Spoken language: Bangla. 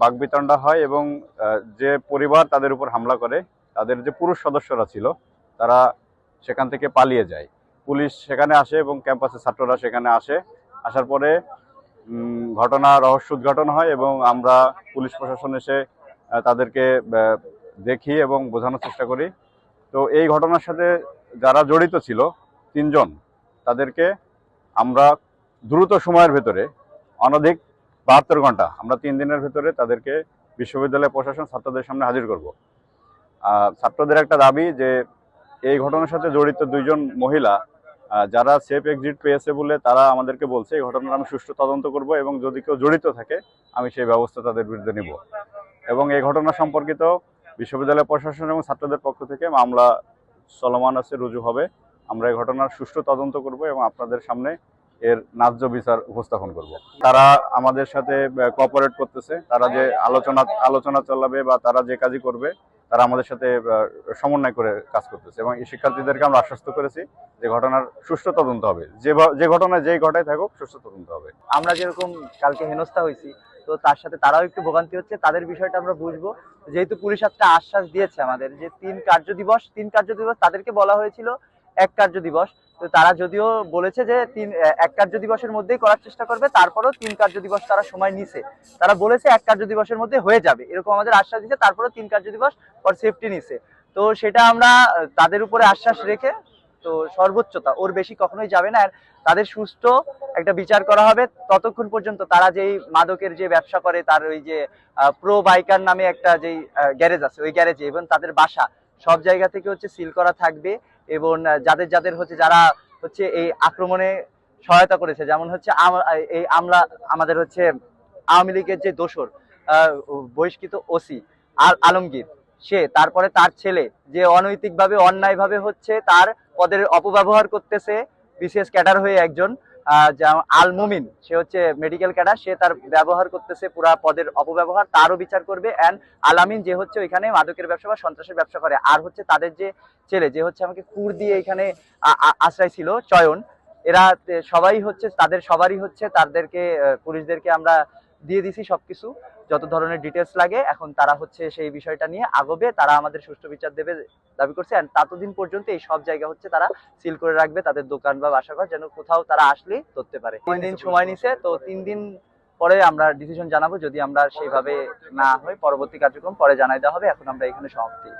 বাগবিতণ্ডা হয় এবং যে পরিবার তাদের উপর হামলা করে, তাদের যে পুরুষ সদস্যরা ছিল, তারা সেখান থেকে পালিয়ে যায়। পুলিশ সেখানে আসে এবং ক্যাম্পাসের ছাত্ররা সেখানে আসে। আসার পরে ঘটনা, রহস্য উদ্ঘাটন হয় এবং আমরা পুলিশ প্রশাসন এসে তাদেরকে দেখি এবং বোঝানোর চেষ্টা করি। তো এই ঘটনার সাথে যারা জড়িত ছিল, তিনজন, তাদেরকে আমরা দ্রুত সময়ের ভেতরে, অনধিক বাহাত্তর ঘণ্টা। আমরা তিন দিনের ভেতরে তাদেরকে বিশ্ববিদ্যালয় প্রশাসন ছাত্রদের সামনে হাজির করব। ছাত্রদের একটা দাবি যে, এই ঘটনার সাথে জড়িত দুইজন মহিলা যারা সেফ এক্সিট পেয়েছে বলে তারা আমাদেরকে বলছে, এই ঘটনার আমি সুষ্ঠু তদন্ত করব এবং যদি কেউ জড়িত থাকে, আমি সেই ব্যবস্থা তাদের বিরুদ্ধে নিব। এবং এই ঘটনা সম্পর্কিত বিশ্ববিদ্যালয় প্রশাসন এবং ছাত্রদের পক্ষ থেকে মামলা চলমান আছে, রুজু হবে। আমরা এই ঘটনার সুষ্ঠু তদন্ত করব এবং আপনাদের সামনে এর ন্যায্য বিচার উপস্থাপন করব। তারা আমাদের সাথে কোঅপারেট করতেছে। তারা যে আলোচনা আলোচনা চালাবে বা তারা যে কাজই করবে, তারা আমাদের সাথে সমন্বয় করে কাজ করতেছে এবং এই শিক্ষার্থীদেরকে আমরা আশ্বস্ত করেছি যে ঘটনার সুষ্ঠু তদন্ত হবে। যে যে ঘটনায় যেই ঘটায় থাকুক, সুষ্ঠু তদন্ত হবে। আমরা যেরকম কালকে হেনস্থা হয়েছি, তো তার সাথে তারাও একটু ভোগান্তি হচ্ছে। তাদের বিষয়টা আমরা বুঝব। যেহেতু পুলিশ একটা আশ্বাস দিয়েছে আমাদের যে তিন কার্য দিবস, তিন কার্য দিবস তাদেরকে বলা হয়েছিল এক কার্য দিবস। তো তারা যদিও বলেছে যে তিন এক কার্য দিবসের মধ্যেই করার চেষ্টা করবে, তারপরেও তিন কার্য দিবস তারা সময় নিছে। তারা বলেছে এক কার্য দিবসের মধ্যে হয়ে যাবে, এরকম আমাদের আশ্বাস দিয়েছে, তারপরেও তিন কার্য দিবস পর সেফটি নিছে। তো সেটা আমরা, তাদের উপরে আশ্বাস রেখে, তো সর্বোচ্চতা, ওর বেশি কখনোই যাবে না। আর তাদের সুস্থ একটা বিচার করা হবে, ততক্ষণ পর্যন্ত তারা যেই মাদকের যে ব্যবসা করে, তার ওই যে প্রো বাইকার নামে একটা যেই গ্যারেজ আছে, ওই গ্যারেজে এবং তাদের বাসা, সব জায়গা থেকে হচ্ছে সিল করা থাকবে। এবং যাদের যাদের হচ্ছে যারা হচ্ছে এই আক্রমণে সহায়তা করেছে, যেমন হচ্ছে এই আমলা আমাদের হচ্ছে আওয়ামী লীগের যে দোসর বহিষ্কৃত ওসি আল, আলমগীর, সে তারপরে তার ছেলে যে অনৈতিকভাবে, অন্যায়ভাবে হচ্ছে তার পদের অপব্যবহার করতেছে, বিশেষ ক্যাডার হয়ে একজন আহ, যেমন আল মুমিন সে হচ্ছে মেডিকেল ক্যাডার সে তার ব্যবহার করতেছে পুরা পদের অপব্যবহার তারও বিচার করবে অ্যান্ড আলামিন যে হচ্ছে ওইখানে মাদকের ব্যবসা বা সন্ত্রাসের ব্যবসা করে। আর হচ্ছে তাদের যে ছেলে যে হচ্ছে আমাকে কুর দিয়ে এখানে আশ্রয় ছিল চয়ন এরা সবাই হচ্ছে তাদের সবারই হচ্ছে তাদেরকে পুলিশদেরকে আমরা দিয়ে দিছি সবকিছু, যত ধরনের ডিটেলস লাগে। এখন তারা হচ্ছে সেই বিষয়টা নিয়ে আগবে, তারা আমাদের সুষ্ঠু বিচার দেবে, দাবি করছে। ততদিন পর্যন্ত এই সব জায়গা হচ্ছে তারা সিল করে রাখবে তাদের দোকান বা বাসাঘর যেন কোথাও তারা আসলেই ধরতে পারে। তিন দিন সময় নিছে, তো তিন দিন পরে আমরা ডিসিশন জানাব, যদি আমরা সেইভাবে না হয়, পরবর্তী কার্যক্রম পরে জানাই দেওয়া হবে। এখন আমরা এখানে সমাপ্তি।